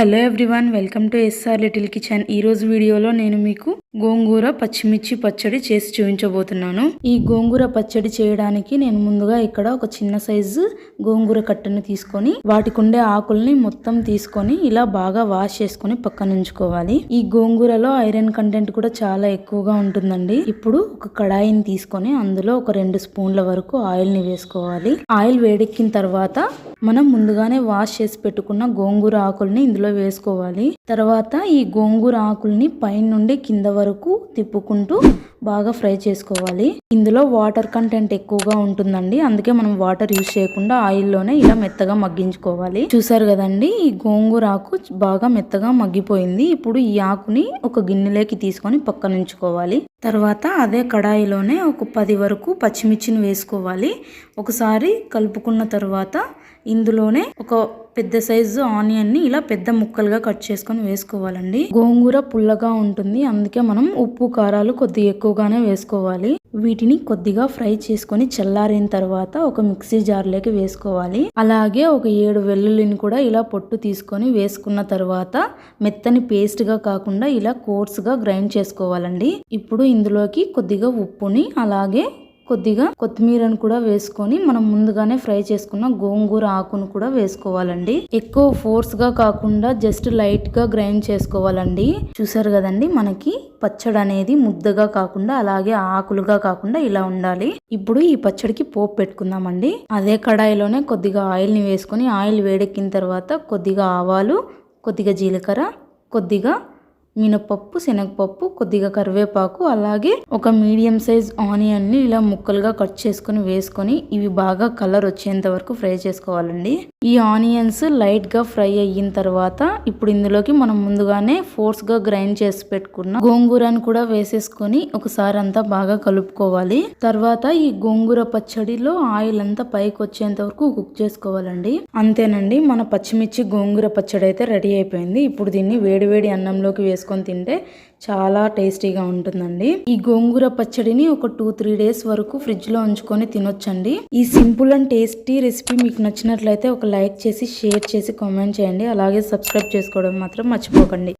Hello everyone welcome to SR little kitchen ఈరోజు వీడియోలో నేను మీకు గోంగూర పచ్చిమిర్చి పచ్చడి చేసి చూపించబోతున్నాను. ఈ గోంగూర పచ్చడి చేయడానికి నేను ముందుగా ఇక్కడ ఒక చిన్న సైజు గోంగూర కట్టను తీసుకొని వాటికి ఉండే ఆకుల్ని మొత్తం తీసుకొని ఇలా బాగా వాష్ చేసుకొని పక్కన ఉంచుకోవాలి. ఈ గోంగూరలో ఐరన్ కంటెంట్ కూడా చాలా ఎక్కువగా ఉంటుందండి. ఇప్పుడు ఒక కడాయిని తీసుకొని అందులో ఒక రెండు స్పూన్ల వరకు ఆయిల్ని వేసుకోవాలి. ఆయిల్ వేడెక్కిన తర్వాత మనం ముందుగానే వాష్ చేసి పెట్టుకున్న గోంగూర ఆకుల్ని ఇందులో వేసుకోవాలి. తర్వాత ఈ గోంగూర ఆకుల్ని పైన నుండి కింద వరకు తిప్పుకుంటూ బాగా ఫ్రై చేసుకోవాలి. ఇందులో వాటర్ కంటెంట్ ఎక్కువగా ఉంటుందండి. అందుకే మనం వాటర్ యూజ్ చేయకుండా ఆయిల్లోనే ఇలా మెత్తగా మగ్గించుకోవాలి. చూసారు కదండి ఈ గోంగూర ఆకు బాగా మెత్తగా మగ్గిపోయింది. ఇప్పుడు ఈ ఆకుని ఒక గిన్నెలోకి తీసుకొని పక్కన ఉంచుకోవాలి. తర్వాత అదే కడాయిలోనే ఒక పది వరకు పచ్చిమిర్చిని వేసుకోవాలి. ఒకసారి కలుపుకున్న తర్వాత ఇందులోనే ఒక పెద్ద సైజు ఆనియన్ని ఇలా పెద్ద ముక్కలుగా కట్ చేసుకొని వేసుకోవాలండి. గోంగూర పుల్లగా ఉంటుంది. అందుకే మనం ఉప్పు కారాలు కొద్దిగా ఎక్కువగానే వేసుకోవాలి. వీటిని కొద్దిగా ఫ్రై చేసుకొని చల్లారిన తర్వాత ఒక మిక్సీ జార్లోకి వేసుకోవాలి. అలాగే ఒక ఏడు వెల్లుల్లిని కూడా ఇలా పొట్టు తీసుకొని వేసుకున్న తర్వాత మెత్తని పేస్ట్గా కాకుండా ఇలా కోర్స్గా గ్రైండ్ చేసుకోవాలండి. ఇప్పుడు ఇందులోకి కొద్దిగా ఉప్పుని అలాగే కొద్దిగా కొత్తిమీరను కూడా వేసుకొని మనం ముందుగానే ఫ్రై చేసుకున్న గోంగూర ఆకును కూడా వేసుకోవాలండి. ఎక్కువ ఫోర్స్గా కాకుండా జస్ట్ లైట్గా గ్రైండ్ చేసుకోవాలండి. చూసారు కదండి మనకి పచ్చడి అనేది ముద్దగా కాకుండా అలాగే ఆకులుగా కాకుండా ఇలా ఉండాలి. ఇప్పుడు ఈ పచ్చడికి పోపు పెట్టుకుందామండి. అదే కడాయిలోనే కొద్దిగా ఆయిల్ని వేసుకొని ఆయిల్ వేడెక్కిన తర్వాత కొద్దిగా ఆవాలు కొద్దిగా జీలకర్ర కొద్దిగా మినపప్పు శనగపప్పు కొద్దిగా కరివేపాకు అలాగే ఒక మీడియం సైజ్ ఆనియన్ని ఇలా ముక్కలుగా కట్ చేసుకొని వేసుకొని ఇవి బాగా కలర్ వచ్చేంత వరకు ఫ్రై చేసుకోవాలండి. ఈ ఆనియన్స్ లైట్గా ఫ్రై అయిన తర్వాత ఇప్పుడు ఇందులోకి మనం ముందుగానే ఫోర్స్గా గ్రైండ్ చేసి పెట్టుకున్న గోంగూరను కూడా వేసేసుకొని ఒకసారి అంతా బాగా కలుపుకోవాలి. తర్వాత ఈ గోంగూర పచ్చడిలో ఆయిల్ అంతా పైకి వచ్చేంత వరకు కుక్ చేసుకోవాలండి. అంతేనండి మన పచ్చిమిర్చి గోంగూర పచ్చడి అయితే రెడీ అయిపోయింది. ఇప్పుడు దీన్ని వేడివేడి అన్నంలోకి వేసుకొని తింటే చాలా టేస్టీగా ఉంటుందండి. ఈ గోంగూర పచ్చడిని ఒక టూ త్రీ డేస్ వరకు ఫ్రిడ్జ్లో ఉంచుకొని తినొచ్చండి. ఈ సింపుల్ అండ్ టేస్టీ రెసిపీ మీకు నచ్చినట్లయితే ఒక లైక్ చేసి షేర్ చేసి కామెంట్ చేయండి. అలాగే సబ్స్క్రైబ్ చేసుకోవడం మాత్రం మర్చిపోకండి.